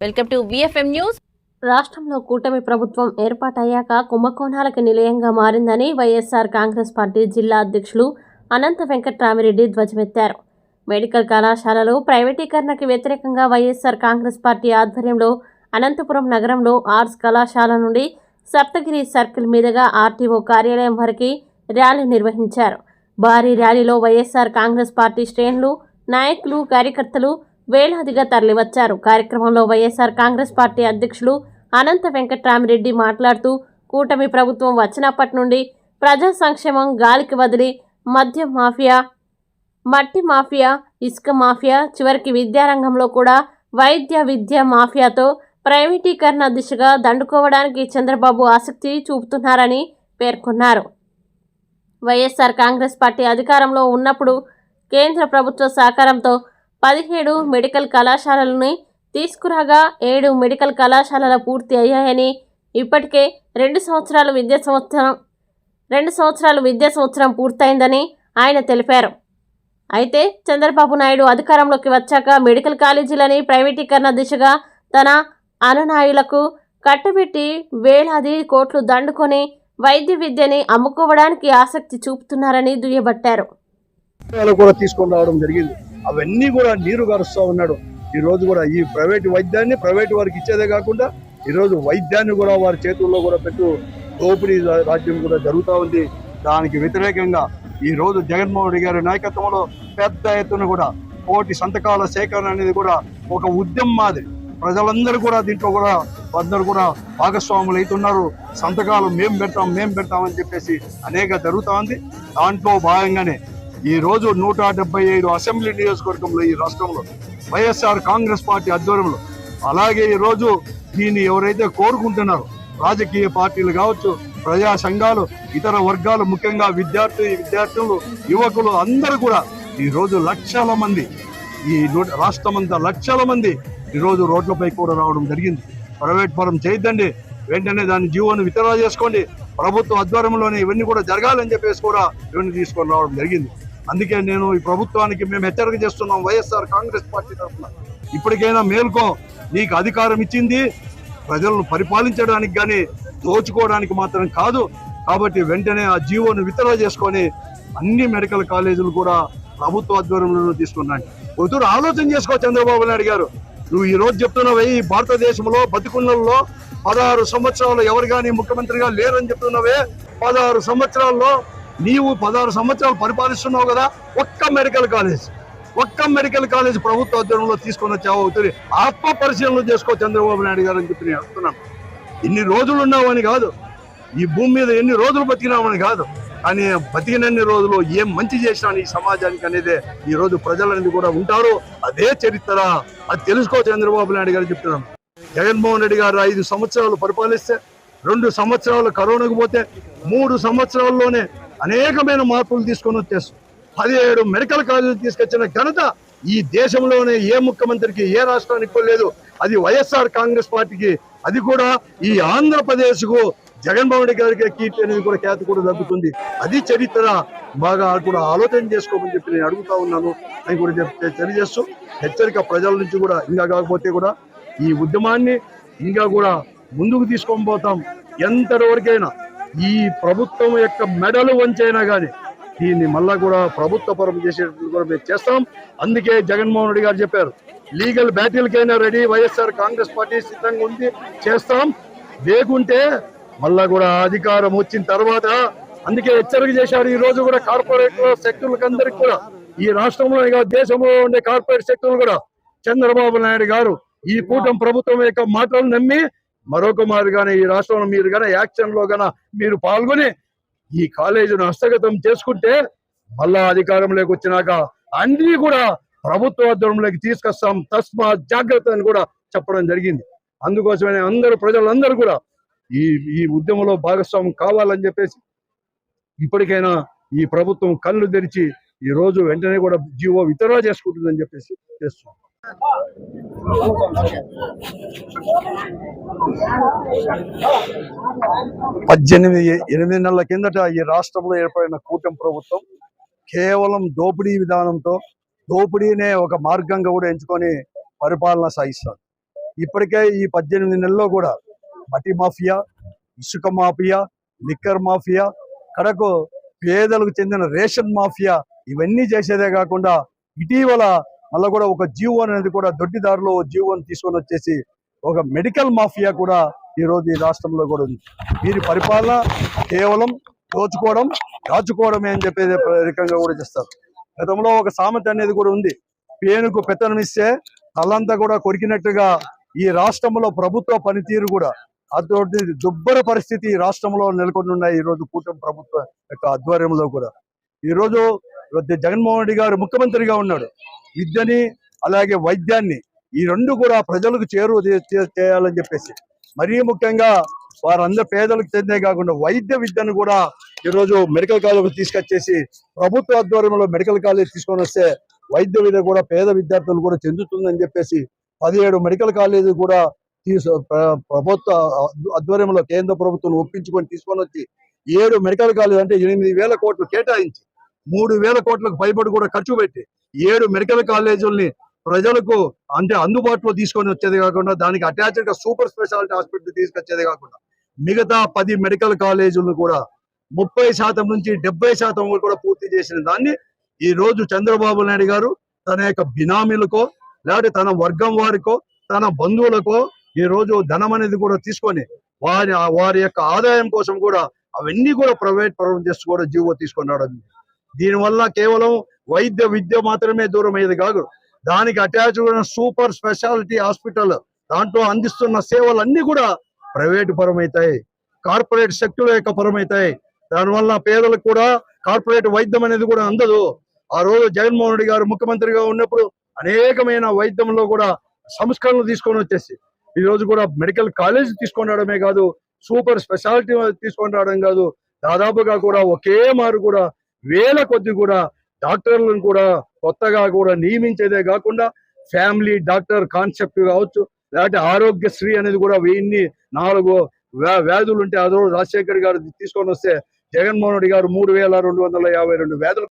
Welcome to VFM news రాష్ట్రంలో కూటమి ప్రభుత్వం ఏర్పాటయ్యాక కుంభకోణాలకు నిలయంగా మారిందని వైఎస్ఆర్ కాంగ్రెస్ పార్టీ జిల్లా అధ్యక్షులు అనంత వెంకట్రామిరెడ్డి ధ్వజమెత్తారు. మెడికల్ కళాశాలలో ప్రైవేటీకరణకు వ్యతిరేకంగా వైఎస్ఆర్ కాంగ్రెస్ పార్టీ ఆధ్వర్యంలో అనంతపురం నగరంలో ఆర్ట్స్ కళాశాల నుండి సప్తగిరి సర్కిల్ మీదుగా ఆర్టీఓ కార్యాలయం వరకు ర్యాలీ నిర్వహించారు. భారీ ర్యాలీలో వైఎస్ఆర్ కాంగ్రెస్ పార్టీ శ్రేణులు నాయకులు కార్యకర్తలు వేలాదిగా తరలివచ్చారు. కార్యక్రమంలో వైఎస్ఆర్ కాంగ్రెస్ పార్టీ అధ్యక్షులు అనంత వెంకట్రామిరెడ్డి మాట్లాడుతూ కూటమి ప్రభుత్వం వచ్చినప్పటి నుండి ప్రజా సంక్షేమం గాలికి వదిలి మద్య మాఫియా మట్టి మాఫియా ఇసుక మాఫియా చివరికి విద్యారంగంలో కూడా వైద్య విద్య మాఫియాతో ప్రైవేటీకరణ దిశగా దండుకోవడానికి చంద్రబాబు ఆసక్తి చూపుతున్నారని పేర్కొన్నారు. వైఎస్ఆర్ కాంగ్రెస్ పార్టీ అధికారంలో ఉన్నప్పుడు కేంద్ర ప్రభుత్వ సహకారంతో పదిహేడు మెడికల్ కళాశాలలని తీసుకురాగా ఏడు మెడికల్ కళాశాలలు పూర్తి అయ్యాయని ఇప్పటికే రెండు సంవత్సరాలు విద్యా సంవత్సరం రెండు సంవత్సరాలు విద్యా సంవత్సరం పూర్తయిందని ఆయన తెలిపారు. అయితే చంద్రబాబు నాయుడు అధికారంలోకి వచ్చాక మెడికల్ కాలేజీలని ప్రైవేటీకరణ దిశగా తన అనునాయులకు కట్టబెట్టి వేలాది కోట్లు దండుకొని వైద్య విద్యని అమ్ముకోవడానికి ఆసక్తి చూపుతున్నారని దుయ్యబట్టారు. కూడా తీసుకొని రావడం జరిగింది. అవన్నీ కూడా నీరు గారుస్తూ ఉన్నాడు. ఈరోజు కూడా ఈ ప్రైవేట్ వైద్యాన్ని ప్రైవేట్ వారికి ఇచ్చేదే కాకుండా ఈరోజు వైద్యాన్ని కూడా వారి చేతుల్లో కూడా పెట్టు దోపిడీ రాజ్యం కూడా జరుగుతూ ఉంది. దానికి వ్యతిరేకంగా ఈరోజు జగన్మోహన్ రెడ్డి గారి నాయకత్వంలో పెద్ద ఎత్తున కూడా కోటి సంతకాల సేకరణ అనేది కూడా ఒక ఉద్యమం మాదిరి ప్రజలందరూ కూడా దీంట్లో కూడా అందరూ కూడా భాగస్వాములు అవుతున్నారు. సంతకాలు మేం పెడతాం మేం పెడతామని చెప్పేసి అనేక జరుగుతూ ఉంది. దాంట్లో భాగంగానే ఈ రోజు నూట డెబ్బై ఐదు అసెంబ్లీ నియోజకవర్గంలో ఈ రాష్ట్రంలో వైఎస్ఆర్ కాంగ్రెస్ పార్టీ ఆధ్వర్యంలో. అలాగే ఈరోజు దీన్ని ఎవరైతే కోరుకుంటున్నారో రాజకీయ పార్టీలు కావచ్చు ప్రజా సంఘాలు ఇతర వర్గాలు ముఖ్యంగా విద్యార్థి విద్యార్థులు యువకులు అందరూ కూడా ఈరోజు లక్షల మంది ఈ రాష్ట్రం రాష్ట్రమంతా లక్షల మంది ఈరోజు రోడ్లపై కూడా రావడం జరిగింది. ప్రైవేట్ పరం చేయొద్దండి. వెంటనే దాని జీవోను విత్డ్రా చేసుకోండి. ప్రభుత్వ ఆధ్వర్యంలోనే ఇవన్నీ కూడా జరగాలని చెప్పేసి కూడా ఇవన్నీ తీసుకొని రావడం జరిగింది. అందుకే నేను ఈ ప్రభుత్వానికి మేము హెచ్చరిక చేస్తున్నాం వైఎస్ఆర్ కాంగ్రెస్ పార్టీ తరఫున. ఇప్పటికైనా మేల్కో నీకు అధికారం ఇచ్చింది ప్రజలను పరిపాలించడానికి కానీ దోచుకోవడానికి మాత్రం కాదు. కాబట్టి వెంటనే ఆ జీవోను విత్డ్రా చేసుకొని అన్ని మెడికల్ కాలేజీలు కూడా ప్రభుత్వ ఆధ్వర్యంలో తీసుకున్నాయి. పొద్దురు ఆలోచన చేసుకో చంద్రబాబు నాయుడు గారు. నువ్వు ఈ రోజు చెప్తున్నావు ఈ భారతదేశంలో బతికున్నల్లో పదహారు సంవత్సరాలు ఎవరు కానీ ముఖ్యమంత్రిగా లేరని చెప్తున్నావే. పదహారు సంవత్సరాల్లో నీవు పదహారు సంవత్సరాలు పరిపాలిస్తున్నావు కదా ఒక్క మెడికల్ కాలేజ్ ఒక్క మెడికల్ కాలేజ్ ప్రభుత్వ అధ్యయనంలో తీసుకొని వచ్చావు అవుతుంది. ఆత్మ పరిశీలన చేసుకో చంద్రబాబు నాయుడు గారు అని చెప్పి నేను అడుగుతున్నాను. ఇన్ని రోజులు ఉన్నావని కాదు ఈ భూమి మీద ఎన్ని రోజులు బతికినామని కాదు కానీ బతికినన్ని రోజులు ఏం మంచి చేసినాను ఈ సమాజానికి అనేది ఈ రోజు ప్రజలనేది కూడా ఉంటారు. అదే చరిత్ర. అది తెలుసుకో చంద్రబాబు నాయుడు గారు చెప్తున్నాను. జగన్మోహన్ రెడ్డి గారు ఐదు సంవత్సరాలు పరిపాలిస్తే రెండు సంవత్సరాలు కరోనాకు పోతే మూడు సంవత్సరాల్లోనే అనేకమైన మార్పులు తీసుకొని వచ్చేస్తాం పదిహేడు మెడికల్ కాలేజీలు తీసుకొచ్చిన ఘనత ఈ దేశంలోనే ఏ ముఖ్యమంత్రికి ఏ రాష్ట్రానికి కూడా లేదు. అది వైఎస్ఆర్ కాంగ్రెస్ పార్టీకి అది కూడా ఈ ఆంధ్రప్రదేశ్కు జగన్మోహన్ రెడ్డి గారికి కీర్తి అనేది కూడా ఖ్యాతి కూడా దక్కుతుంది. అది చరిత్ర. బాగా కూడా ఆలోచన చేసుకోమని చెప్పి నేను అడుగుతా ఉన్నాను అని కూడా చెప్తే తెలియజేస్తూ హెచ్చరిక ప్రజల నుంచి కూడా ఇంకా కాకపోతే కూడా ఈ ఉద్యమాన్ని ఇంకా కూడా ముందుకు తీసుకొని పోతాం. ఎంతటి వరకైనా ఈ ప్రభుత్వం యొక్క మెడలు వంచైనా కానీ దీన్ని మళ్ళా కూడా ప్రభుత్వ పరం చేసేటట్టు కూడా మేము చేస్తాం. అందుకే జగన్మోహన్ రెడ్డి గారు చెప్పారు లీగల్ బ్యాటిల్కైనా రెడీ వైఎస్ఆర్ కాంగ్రెస్ పార్టీ సిద్ధంగా ఉంది చేస్తాం. లేకుంటే మళ్ళా కూడా అధికారం వచ్చిన తర్వాత అందుకే హెచ్చరిక చేశారు. ఈ రోజు కూడా కార్పొరేట్ సెక్టర్లకు అందరికి కూడా ఈ రాష్ట్రంలో కాదు దేశంలో ఉండే కార్పొరేట్ సెక్టర్లు కూడా చంద్రబాబు నాయుడు గారు ఈ కూటమి ప్రభుత్వం యొక్క మాటలు నమ్మి మరొక మాదిరిగానే ఈ రాష్ట్రంలో మీరు కానీ యాక్షన్లో గాన మీరు పాల్గొని ఈ కాలేజీను హస్తగతం చేసుకుంటే మళ్ళా అధికారంలోకి వచ్చినాక అన్ని కూడా ప్రభుత్వ ఆధ్వర్యంలోకి తీసుకొస్తాం. తస్మా జాగ్రత్త అని కూడా చెప్పడం జరిగింది. అందుకోసమే అందరూ ప్రజలందరూ కూడా ఈ ఈ ఉద్యమంలో భాగస్వామ్యం కావాలని చెప్పేసి ఇప్పటికైనా ఈ ప్రభుత్వం కళ్ళు తెరిచి ఈ రోజు వెంటనే కూడా జీవో వితరణ చేసుకుంటుందని చెప్పేసి చేస్తున్నాం. పద్దెనిమిది ఎనిమిది నెలల కిందట ఈ రాష్ట్రంలో ఏర్పడిన కూటమి ప్రభుత్వం కేవలం దోపిడీ విధానంతో దోపిడీనే ఒక మార్గంగా కూడా ఎంచుకొని పరిపాలన సాగిస్తారు ఇప్పటికే ఈ పద్దెనిమిది నెలల్లో కూడా మట్టి మాఫియా ఇసుక మాఫియా లిక్కర్ మాఫియా కడకు పేదలకు చెందిన రేషన్ మాఫియా ఇవన్నీ చేసేదే కాకుండా ఇటీవల మళ్ళీ కూడా ఒక జీవో అనేది కూడా దొడ్డిదారులు జీవోని తీసుకొని వచ్చేసి ఒక మెడికల్ మాఫియా కూడా ఈ రోజు ఈ రాష్ట్రంలో కూడా ఉంది. వీరి పరిపాలన కేవలం దోచుకోవడం దాచుకోవడమే అని చెప్పేది రకంగా కూడా చేస్తారు. గతంలో ఒక సామెత అనేది కూడా ఉంది. పేనుకు పెత్తనమిస్తే తలంతా కూడా కొరికినట్టుగా ఈ రాష్ట్రంలో ప్రభుత్వ పనితీరు కూడా అటువంటి దుబ్బర పరిస్థితి ఈ రాష్ట్రంలో నెలకొని ఉన్నాయి ఈ రోజు కూటమి ప్రభుత్వ యొక్క ఆధ్వర్యంలో కూడా. ఈ రోజు జగన్మోహన్ రెడ్డి గారు ముఖ్యమంత్రిగా ఉన్నాడు. విద్యని అలాగే వైద్యాన్ని ఈ రెండు కూడా ప్రజలకు చేరువ చేయాలని చెప్పేసి. మరీ ముఖ్యంగా వారందరూ పేదలకు చెందే కాకుండా వైద్య విద్యను కూడా ఈరోజు మెడికల్ కాలేజ్ తీసుకొచ్చేసి ప్రభుత్వ ఆధ్వర్యంలో మెడికల్ కాలేజ్ తీసుకొని వస్తే వైద్య విద్య కూడా పేద విద్యార్థులు కూడా చెందుతుందని చెప్పేసి పదిహేడు మెడికల్ కాలేజీ కూడా తీసు ప్రభుత్వ ఆధ్వర్యంలో కేంద్ర ప్రభుత్వం ఒప్పించుకొని తీసుకొని వచ్చి ఏడు మెడికల్ కాలేజ్ అంటే ఎనిమిది వేల కోట్లు కేటాయించి మూడు వేల కోట్లకు పైబడి కూడా ఖర్చు పెట్టి ఏడు మెడికల్ కాలేజీల్ని ప్రజలకు అంటే అందుబాటులో తీసుకొని వచ్చేది కాకుండా దానికి అటాచ్డ్గా సూపర్ స్పెషాలిటీ హాస్పిటల్ తీసుకొచ్చేది కాకుండా మిగతా పది మెడికల్ కాలేజీలను కూడా ముప్పై శాతం నుంచి డెబ్బై శాతం కూడా పూర్తి చేసిన దాన్ని ఈ రోజు చంద్రబాబు నాయుడు గారు తన యొక్క బినామీలకో లేకపోతే తన వర్గం వారికో తన బంధువులకో ఈ రోజు ధనం అనేది కూడా తీసుకొని వారి వారి యొక్క ఆదాయం కోసం కూడా అవన్నీ కూడా ప్రైవేట్ పరం చేస్తూ కూడా జీవో తీసుకొని రావడం దీనివల్ల కేవలం వైద్య విద్య మాత్రమే దూరం అయ్యేది కాదు. దానికి అటాచ్ సూపర్ స్పెషాలిటీ హాస్పిటల్ దాంట్లో అందిస్తున్న సేవలన్నీ కూడా ప్రైవేట్ పరమవుతాయి కార్పొరేట్ శక్తుల యొక్క పరమవుతాయి దానివల్ల పేదలకు కూడా కార్పొరేట్ వైద్యం అనేది కూడా అందదు. ఆ రోజు జగన్మోహన్ రెడ్డి గారు ముఖ్యమంత్రిగా ఉన్నప్పుడు అనేకమైన వైద్యంలో కూడా సంస్కరణలు తీసుకొని వచ్చేసి ఈ రోజు కూడా మెడికల్ కాలేజ్ తీసుకొని రావడమే కాదు సూపర్ స్పెషాలిటీ తీసుకొని రావడం కాదు. దాదాపుగా కూడా ఒకే మారు కూడా వేల కొద్ది కూడా డాక్టర్లను కూడా కొత్తగా కూడా నియమించేదే కాకుండా ఫ్యామిలీ డాక్టర్ కాన్సెప్ట్ కావచ్చు లేకపోతే ఆరోగ్యశ్రీ అనేది కూడా వెయ్యిన్ని నాలుగు వ్యా- వ్యాధులు ఉంటే అదో రాజశేఖర్ గారు తీసుకొని వస్తే జగన్మోహన్ రెడ్డి గారు మూడు వేల రెండు వందల యాభై రెండు వ్యాధులు